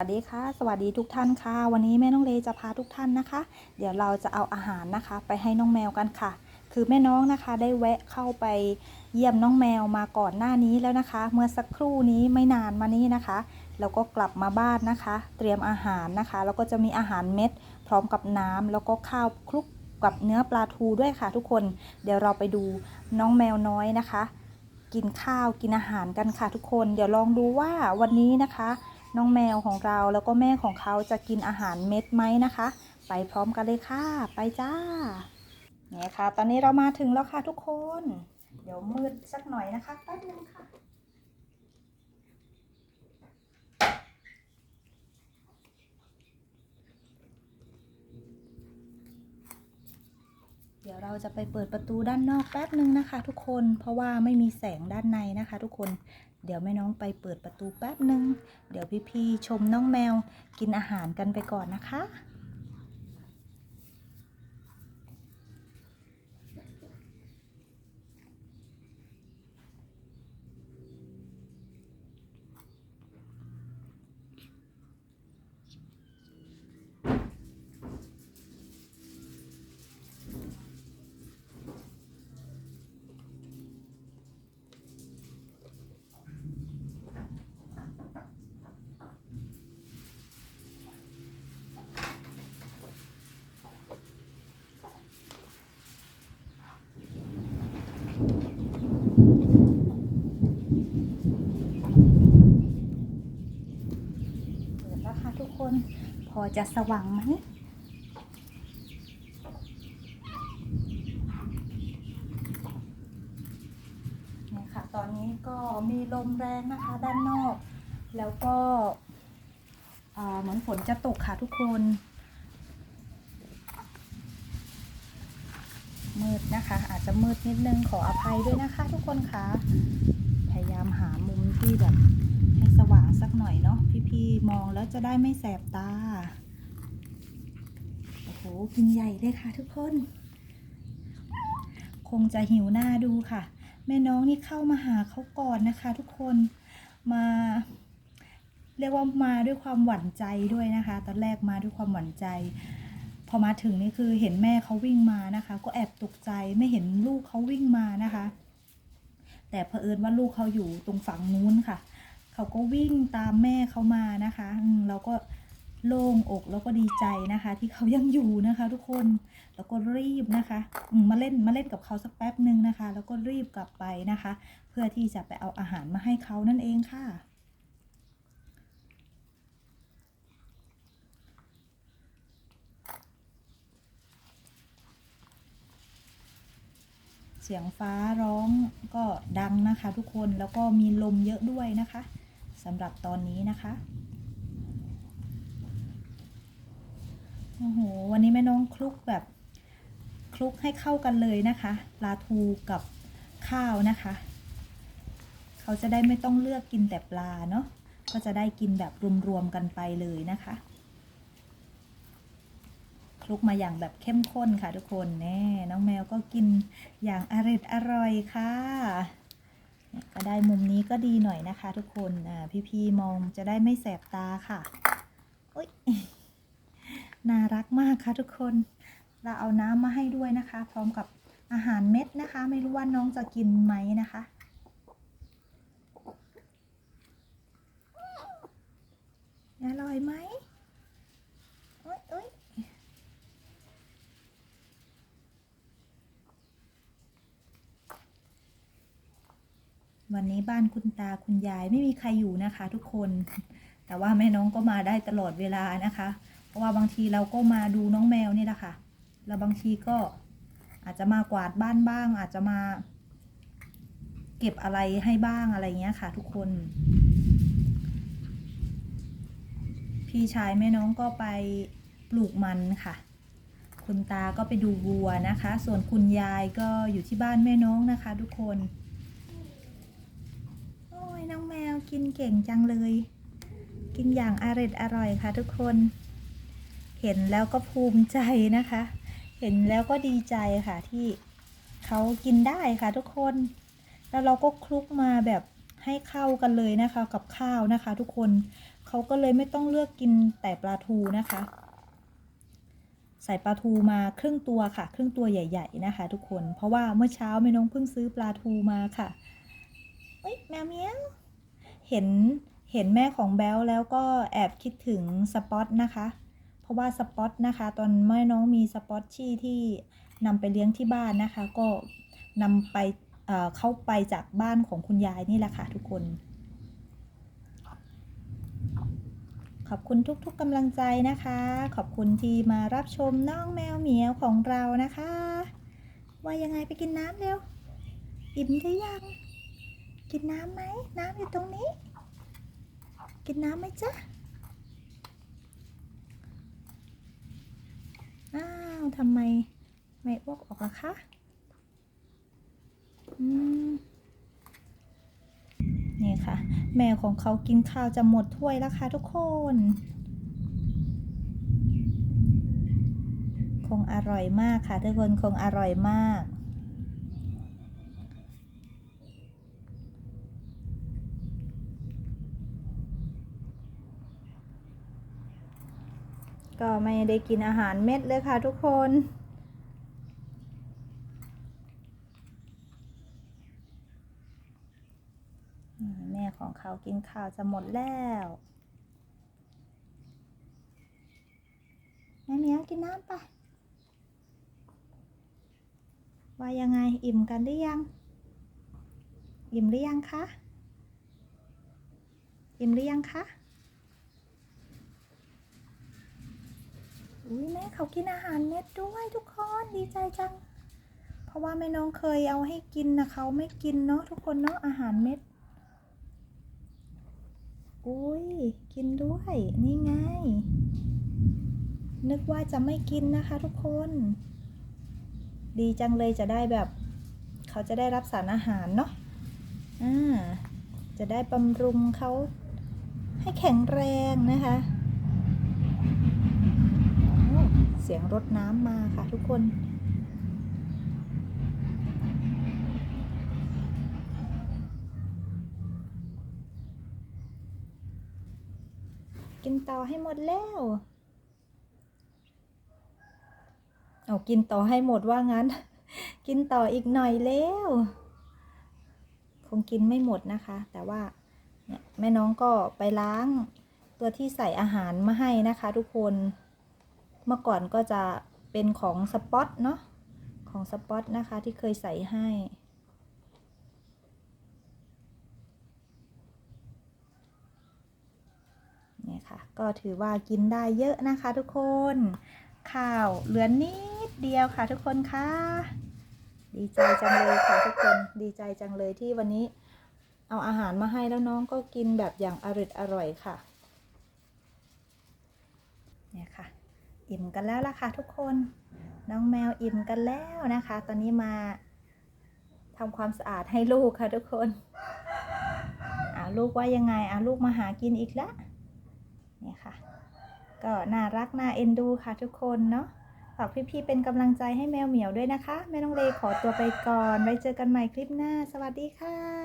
สวัสดีค่ะสวัสดีทุกท่านค่ะ วันนี้แม่น้องเลจะพาทุกท่านนะคะ เดี๋ยวเราจะเอาอาหารนะคะ ไปให้น้องแมวกันค่ะ คือแม่น้องนะคะได้แวะเข้าไปเยี่ยมน้องแมวมาก่อนหน้านี้แล้วนะคะ เมื่อสักครู่นี้ไม่นานมานี้นะคะแล้วก็กลับมาบ้านนะคะ เตรียมอาหารนะคะแล้วก็จะมีอาหารเม็ด พร้อมกับน้ำแล้วก็ข้าวคลุกกับเนื้อปลาทูด้วยค่ะ ทุกคนเดี๋ยวเราไปดูน้องแมวน้อยนะคะ กินข้าวกินอาหารกันค่ะ ทุกคน เดี๋ยวลองดูว่าวันนี้นะคะ น้องแมวของเราแล้วก็แม่ของเขาจะกินอาหารเม็ดไหมนะคะ ไปพร้อมกันเลยค่ะ ไปจ้า เนี่ยค่ะ ตอนนี้เรามาถึงแล้วค่ะทุกคน เดี๋ยวมืดสักหน่อยนะคะแป๊บนึงค่ะเดี๋ยวเราจะไปเปิดประตูด้านนอกแป๊บนึงนะคะ ทุกคนเพราะว่าไม่มีแสงด้านในนะคะ ทุกคน เดี๋ยวแม่น้องไปเปิดประตูแป๊บหนึ่งเดี๋ยวพี่ๆชมน้องแมวกินอาหารกันไปก่อนนะคะ เปิดแล้วค่ะทุกคน พอ จะสว่างไหมเนี่ยค่ะ ตอนนี้ก็มีลมแรงนะคะด้านนอก แล้วก็เหมือนฝนจะตกค่ะทุกคน มืดนะคะ อาจจะมืดนิดนึงขออภัยด้วยนะคะ ทุกคนคะพยายามหามุมที่แบบให้สว่างสักหน่อยเนาะีมองแล้วจะได้ไม่แสบตา โอ้โห กินใหญ่เลยค่ะทุกคน คงจะหิวหน้าดูค่ะ แม่น้องนี่เข้ามาหาเขาก่อนนะคะ ทุกคน มา เรียกว่ามาด้วยความหวั่นใจด้วยนะคะ ตอนแรกมาด้วยความหวั่นใจ พอมาถึงนี่คือเห็นแม่เขาวิ่งมานะคะ ก็แอบตกใจไม่เห็นลูกเขาวิ่งมานะคะ แต่เผอิญว่าลูกเขาอยู่ตรงฝั่งนู้นค่ะ เขาก็วิ่งตามแม่เขามานะคะเราก็โล่งอกแล้วก็ดีใจนะคะ ที่เขายังอยู่นะคะ ทุกคนแล้วก็รีบนะคะมาเล่นมาเล่นกับเขาสักแป๊บหนึ่งนะคะ แล้วก็รีบกลับไปนะคะ เพื่อที่จะไปเอาอาหารมาให้เขานั่นเองค่ะ เสียงฟ้าร้องก็ดังนะคะ ทุกคนแล้วก็มีลมเยอะด้วยนะคะ สำหรับตอนนี้นะคะโอ้โหวันนี้แม่น้องคลุกแบบคลุกให้เข้ากันเลยนะคะปลาทูกับข้าวนะคะ เขาจะได้ไม่ต้องเลือกกินแต่ปลาเนาะก็จะได้กินแบบรวมๆกันไปเลยนะคะคลุกมาอย่างแบบเข้มข้นค่ะทุกคนแน่น้องแมวก็กินอย่างอร่อยอร่อยค่ะ ก็ได้มุมนี้ก็ดีหน่อยนะคะ ทุกคนอ่พี่ๆมองจะได้ไม่แสบตาค่ะอุ๊ยน่ารักมากค่ะทุกคน เราเอาน้ำมาให้ด้วยนะคะ พร้อมกับอาหารเม็ดนะคะ ไม่รู้ว่าน้องจะกินไหมนะคะอร่อยไหมโอ๊ยโอ๊ย วันนี้บ้านคุณตาคุณยายไม่มีใครอยู่นะคะ ทุกคน แต่ว่าแม่น้องก็มาได้ตลอดเวลานะคะ เพราะว่าบางทีเราก็มาดูน้องแมวนี่แหละค่ะ แล้วบางทีก็อาจจะมากวาดบ้านบ้าง อาจจะมา เก็บอะไรให้บ้างอะไรเงี้ยค่ะ ทุกคน พี่ชายแม่น้องก็ไปปลูกมันค่ะ คุณตาก็ไปดูวัวนะคะ ส่วนคุณยายก็อยู่ที่บ้านแม่น้องนะคะ ทุกคน โอ้ยน้องแมว กินเก่งจังเลย กินอย่างอร่อยอร่อยค่ะทุกคน เห็นแล้วก็ภูมิใจนะคะ เห็นแล้วก็ดีใจค่ะที่เขากินได้ค่ะทุกคน แล้วเราก็คลุกมาแบบให้เข้ากันเลยนะคะกับข้าวนะคะ ทุกคนเขาก็เลยไม่ต้องเลือกกินแต่ปลาทูนะคะ ใส่ปลาทูมาครึ่งตัวค่ะ ครึ่งตัวใหญ่ ๆ นะคะ ทุกคนเพราะว่าเมื่อเช้าแม่น้องเพิ่งซื้อปลาทูมาค่ะเอ้ยแมวเมียว เห็นเห็นแม่ของแบลแล้วก็แอบคิดถึงสปอตนะคะ เพราะว่าสปอตนะคะ ตอนแม่น้องมีสปอตชี่ที่นำไปเลี้ยงที่บ้านนะคะ ก็นำไปเอ่อเข้าไปจากบ้านของคุณยายนี่แหละค่ะทุกคน ขอบคุณทุกๆกำลังใจนะคะ ขอบคุณที่มารับชมน้องแมวเหมียวของเรานะคะ ว่ายังไงไปกินน้ำเร็ว อิ่มหรือยัง กินน้ำไหม น้ำอยู่ตรง กินน้ำไหมจ๊ะ อ้าวทำไมไม่อ้วกออกล่ะคะ อืม นี่ค่ะ แม่ของเขากินข้าวจะหมดถ้วยแล้วค่ะทุกคน คงอร่อยมากค่ะทุกคนคงอร่อยมาก ก็ไม่ได้กินอาหารเม็ดเลยค่ะทุกคน แม่ของเขากินข้าวจะหมดแล้วแม่เมียกินน้ำปะว่ายังไงอิ่มกันหรือยัง อิ่มหรือยังคะ อิ่มหรือยังคะ อุ้ยแม่เขากินอาหารเม็ดด้วยทุกคนดีใจจัง เพราะว่าแม่น้องเคยเอาให้กินนะเขาไม่กินเนาะทุกคนเนาะอาหารเม็ด อุ้ยกินด้วยนี่ไง นึกว่าจะไม่กินนะคะทุกคน ดีจังเลยจะได้แบบ เขาจะได้รับสารอาหารเนาะอ่าจะได้บำรุงเขาให้แข็งแรงนะคะโอ้เสียงรดน้ำมาค่ะทุกคนกินต่อให้หมดแล้ว เอากินต่อให้หมดว่างั้น กินต่ออีกหน่อยแล้ว คงกินไม่หมดนะคะ แต่ว่าแม่น้องก็ไปล้างตัวที่ใส่อาหารมาให้นะคะทุกคน เมื่อก่อนก็จะเป็นของสปอตเนาะของสปอตนะคะที่เคยใส่ให้เนี่ยค่ะก็ถือว่ากินได้เยอะนะคะทุกคน ข้าวเหลือนิดเดียวค่ะทุกคนค่ะ ดีใจจังเลยค่ะทุกคนดีใจจังเลยที่วันนี้เอาอาหารมาให้แล้วน้องก็กินแบบอย่างอร่อยอร่อยค่ะเนี่ยค่ะ อิ่มกันแล้วล่ะค่ะทุกคน น้องแมวอิ่มกันแล้วนะคะ ตอนนี้มาทำความสะอาดให้ลูกค่ะทุกคนอาลูกว่ายังไงอาลูกมาหากินอีกแล้วเนี่ยค่ะ ก็น่ารักน่าเอ็นดูค่ะทุกคนเนาะฝากพี่ๆเป็นกำลังใจให้แมวเหมียวด้วยนะคะ แม่น้องเลขอตัวไปก่อน ไว้เจอกันใหม่คลิปหน้า สวัสดีค่ะ